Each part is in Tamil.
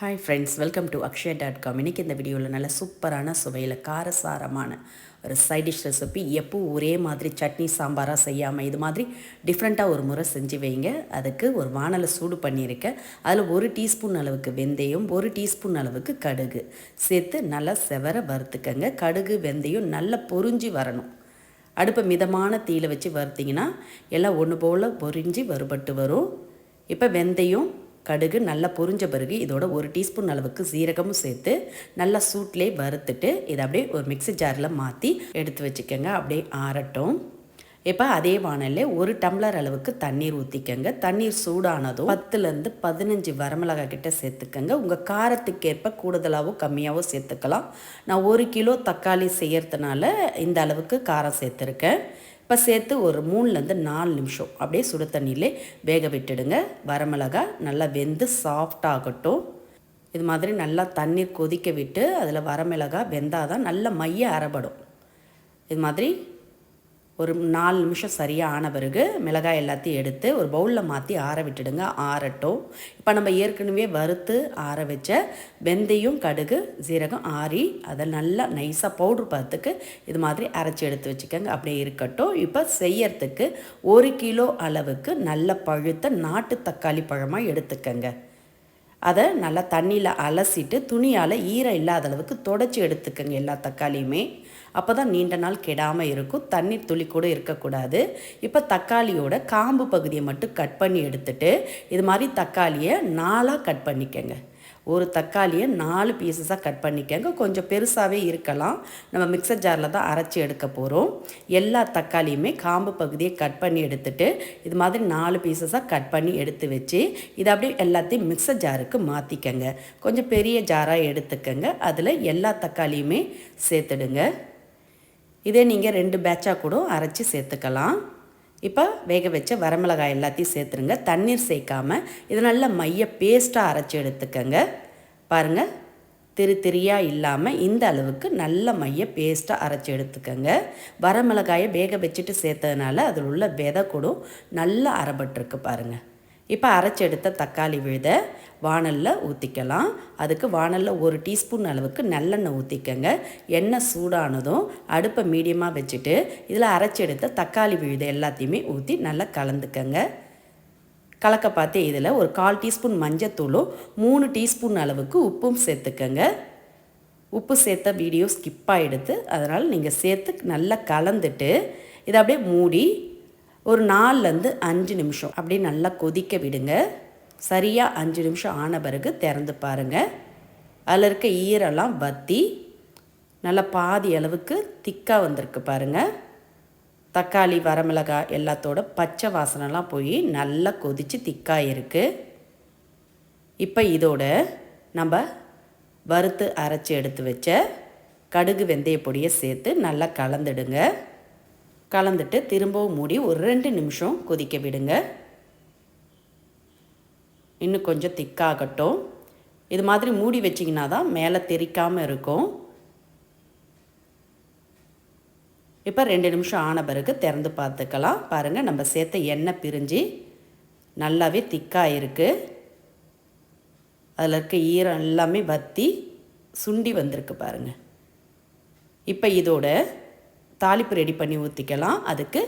Hi friends welcome to Akshaya dot com இன்றைக்கி இந்த வீடியோவில் நல்ல சூப்பரான சுவையில் காரசாரமான ஒரு சைட் டிஷ் ரெசிபி எப்போ ஒரே மாதிரி சட்னி சாம்பாராக செய்யாமல் இது மாதிரி டிஃப்ரெண்ட்டாக ஒரு முறை செஞ்சு வைங்க. அதுக்கு ஒரு வானலை சூடு பண்ணியிருக்கேன் அதில் ஒரு டீஸ்பூன் அளவுக்கு வெந்தயம் ஒரு டீஸ்பூன் அளவுக்கு கடுகு. சேர்த்து நல்லா செவர வறுத்துக்கங்க. கடுகு வெந்தயம் நல்லா பொறிஞ்சி வரணும். அடுப்பை மிதமான தீயில வச்சு வறுத்திங்கன்னா எல்லாம் ஒன்று போல் பொறிஞ்சு வறுபட்டு வரும். இப்போ வெந்தயம் கடுகு நல்லா பொரிஞ்ச பிறகு இதோட ஒரு டீஸ்பூன் அளவுக்கு சீரகமும் சேர்த்து நல்லா சூட்லேயே வறுத்துட்டு இதை அப்படியே ஒரு மிக்ஸி ஜாரில் மாற்றி எடுத்து வச்சுக்கோங்க. அப்படியே ஆறட்டும். இப்போ அதே வானலில் ஒரு டம்ளர் அளவுக்கு தண்ணீர் ஊற்றிக்கங்க தண்ணீர் சூடானதும் பத்துலேருந்து பதினஞ்சு வரமிளகா கிட்ட சேர்த்துக்கங்க. உங்கள் காரத்துக்கேற்ப கூடுதலாகவும் கம்மியாகவும் சேர்த்துக்கலாம். நான் ஒரு கிலோ தக்காளி செய்யறதுனால இந்த அளவுக்கு காரம் சேர்த்துருக்கேன். இப்போ சேர்த்து ஒரு மூணுலேருந்து நாலு நிமிஷம். அப்படியே சுடு தண்ணியிலே வேக விட்டுடுங்க. வரமிளகா நல்லா வெந்து சாஃப்டாகட்டும் இது மாதிரி நல்லா தண்ணீர் கொதிக்க விட்டு அதில் வரமிளகா வெந்தால் தான் நல்ல மைய அரைபடும். இது மாதிரி ஒரு நாலு நிமிஷம் சரியாக ஆன பிறகு மிளகாய் எல்லாத்தையும் எடுத்து ஒரு பவுலில் மாற்றி ஆற விட்டுடுங்க. ஆறட்டும். இப்போ நம்ம ஏற்கனவே வறுத்து ஆற வச்ச வெந்தயம் கடுகு சீரகம் ஆறி அதை நல்லா நைஸாக பவுட்ரு பார்த்துக்கு இது மாதிரி அரைச்சி எடுத்து வச்சுக்கோங்க. அப்படியே இருக்கட்டும். இப்போ செய்யறதுக்கு ஒரு கிலோ அளவுக்கு நல்ல பழுத்த நாட்டு தக்காளி பழமாக எடுத்துக்கங்க. அதை நல்லா தண்ணியில் அலசிட்டு துணியால் ஈரம் இல்லாத அளவுக்கு தொடச்சி எடுத்துக்கோங்க எல்லா தக்காளியுமே. அப்போ தான் நீண்ட நாள் கெடாமல் இருக்கும். தண்ணீர் துளி கூட இருக்கக்கூடாது. இப்போ தக்காளியோட காம்பு பகுதியை மட்டும் கட் பண்ணி எடுத்துட்டு இது மாதிரி தக்காளியை நாலாக கட் பண்ணிக்கங்க. ஒரு தக்காளியை நாலு பீசஸாக கட் பண்ணிக்கோங்க. கொஞ்சம் பெருசாகவே இருக்கலாம். நம்ம மிக்சர் ஜாரில் தான் அரைச்சி எடுக்க போகிறோம் எல்லா தக்காளியுமே காம்பு பகுதியை கட் பண்ணி எடுத்துட்டு இது மாதிரி நாலு பீசஸாக கட் பண்ணி எடுத்து வச்சு இதை அப்படியே எல்லாத்தையும் மிக்சர் ஜாருக்கு மாற்றிக்கங்க கொஞ்சம் பெரிய ஜாராக எடுத்துக்கங்க. அதில் எல்லா தக்காளியுமே சேர்த்துடுங்க. இதே நீங்கள் ரெண்டு பேட்சாக கூட அரைச்சி சேர்த்துக்கலாம். இப்போ வேக வச்ச வரமிளகாய் எல்லாத்தையும் சேர்த்துருங்க. தண்ணீர் சேர்க்காமல் இது நல்ல மைய பேஸ்ட்டாக அரைச்சி எடுத்துக்கங்க. பாருங்கள் திரு திரியாக இல்லாமல் இந்த அளவுக்கு நல்ல மைய பேஸ்ட்டாக அரைச்சி எடுத்துக்கோங்க. வரமிளகாயை வேக வச்சுட்டு சேர்த்ததுனால அதில் உள்ள விதை கூட நல்லா அரைபட்டிருக்கு பாருங்கள் இப்போ அரைச்செடுத்த தக்காளி விழுத வானலில் ஊற்றிக்கலாம் அதுக்கு வானலில் ஒரு டீஸ்பூன் அளவுக்கு நல்லெண்ணெய் ஊற்றிக்கங்க எண்ணெய் சூடானதும் அடுப்பை மீடியமாக வச்சுட்டு இதில் அரைச்சி எடுத்த தக்காளி விழுத எல்லாத்தையுமே ஊற்றி நல்லா கலந்துக்கங்க. கலக்க பார்த்து இதில் ஒரு கால் டீஸ்பூன் மஞ்சத்தூளும் மூணு டீஸ்பூன் அளவுக்கு உப்பும் சேர்த்துக்கங்க. உப்பு சேர்த்த வீடியோ ஸ்கிப் ஆகிடுது அதனால் நீங்கள் சேர்த்து நல்லா கலந்துட்டு இதை அப்படியே மூடி ஒரு நாலுலேருந்து அஞ்சு நிமிஷம். அப்படியே நல்லா கொதிக்க விடுங்க. சரியாக அஞ்சு நிமிஷம் ஆன பிறகு திறந்து பாருங்கள் அதில் இருக்க ஈரெல்லாம் வற்றி நல்லா பாதி அளவுக்கு திக்காக வந்திருக்கு பாருங்கள் தக்காளி வரமிளகாய் எல்லாத்தோட பச்சை வாசனைலாம் போய் நல்லா கொதித்து திக்காக இருக்குது இப்போ இதோட நம்ம வறுத்து அரைச்சி எடுத்து வச்ச கடுகு வெந்தய பொடியை சேர்த்து நல்லா கலந்துடுங்க. கலந்துட்டு திரும்பவும் மூடி ஒரு ரெண்டு நிமிஷம் கொதிக்க விடுங்க. இன்னும் கொஞ்சம் திக்காகட்டும். இது மாதிரி மூடி வச்சிங்கன்னா தான் மேலே தெரிக்காமல் இருக்கும். இப்போ ரெண்டு நிமிஷம் ஆன பிறகு திறந்து பார்த்துக்கலாம். பாருங்கள் நம்ம சேர்த்த எண்ணெய் பிரிஞ்சு நல்லாவே திக்காக இருக்குது அதில் இருக்க ஈரம் எல்லாமே வற்றி சுண்டி வந்திருக்கு பாருங்கள் இப்போ இதோட தாளிப்பு ரெடி பண்ணி ஊற்றிக்கலாம் அதுக்கு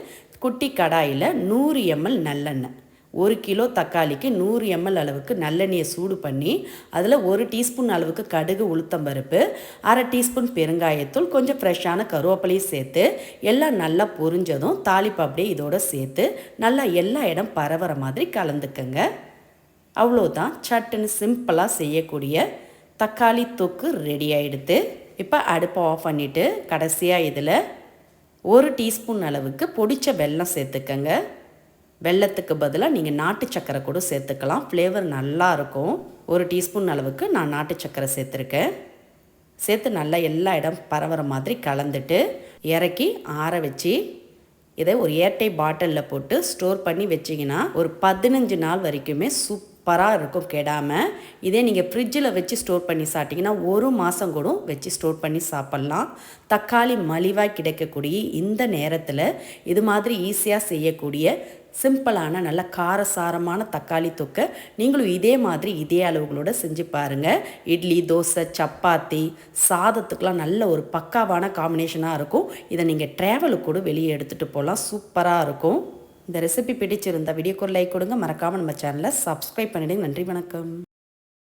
குட்டி கடாயில் நூறு எம்எல் நல்லெண்ணெய். ஒரு கிலோ தக்காளிக்கு நூறு எம்எல் அளவுக்கு நல்லெண்ணெயை சூடு பண்ணி அதில் ஒரு டீஸ்பூன் அளவுக்கு கடுகு உளுத்தம்பருப்பு அரை டீஸ்பூன் பெருங்காயத்தூள் கொஞ்சம் ஃப்ரெஷ்ஷான கருவேப்பிலையும் சேர்த்து எல்லாம் நல்லா பொரிஞ்சதும் தாளிப்பு அப்படியே இதோட சேர்த்து நல்லா எல்லா இடம் பரவுற மாதிரி கலந்துக்கங்க. அவ்வளோதான் சட்டுன்னு சிம்பிளாக செய்யக்கூடிய தக்காளி தொக்கு ரெடி ஆகிடுது இப்போ அடுப்பை ஆஃப் பண்ணிவிட்டு கடைசியாக இதில் ஒரு டீஸ்பூன் அளவுக்கு பொடித்த வெல்லம் சேர்த்துக்கங்க. வெள்ளத்துக்கு பதிலாக நீங்கள் நாட்டு சக்கரை கூட சேர்த்துக்கலாம். ஃப்ளேவர் நல்லாயிருக்கும் ஒரு டீஸ்பூன் அளவுக்கு நான் நாட்டு சக்கரை சேர்த்துருக்கேன். சேர்த்து நல்லா எல்லா இடம் பரவுற மாதிரி கலந்துட்டு இறக்கி ஆற வச்சு இதை ஒரு ஏர்டை பாட்டிலில் போட்டு ஸ்டோர் பண்ணி வச்சிங்கன்னா ஒரு பதினஞ்சு நாள் வரைக்குமே சூப் சூப்பராக இருக்கும் கெடாமல் இதே நீங்கள் ஃப்ரிட்ஜில் வச்சு ஸ்டோர் பண்ணி சாப்பிட்டிங்கன்னா ஒரு மாதம் கூட வச்சு ஸ்டோர் பண்ணி சாப்பிட்லாம். தக்காளி மலிவாக கிடைக்கக்கூடிய இந்த நேரத்தில் இது மாதிரி ஈஸியாக செய்யக்கூடிய சிம்பிளான நல்ல காரசாரமான தக்காளி தொக்கை நீங்களும் இதே மாதிரி இதே அளவுகளோட செஞ்சு பாருங்கள் இட்லி தோசை சப்பாத்தி சாதத்துக்கெலாம் நல்ல ஒரு பக்காவான காம்பினேஷனாக இருக்கும். இதை நீங்கள் ட்ராவலுக்கு கூட வெளியே எடுத்துகிட்டு போகலாம். சூப்பராக இருக்கும். இந்த ரெசிபி பிடிச்சிருந்தால் வீடியோக்கு ஒரு லைக் கொடுங்க. மறக்காமல் நம்ம சேனலை சப்ஸ்கிரைப் பண்ணிவிடுங்க நன்றி வணக்கம்.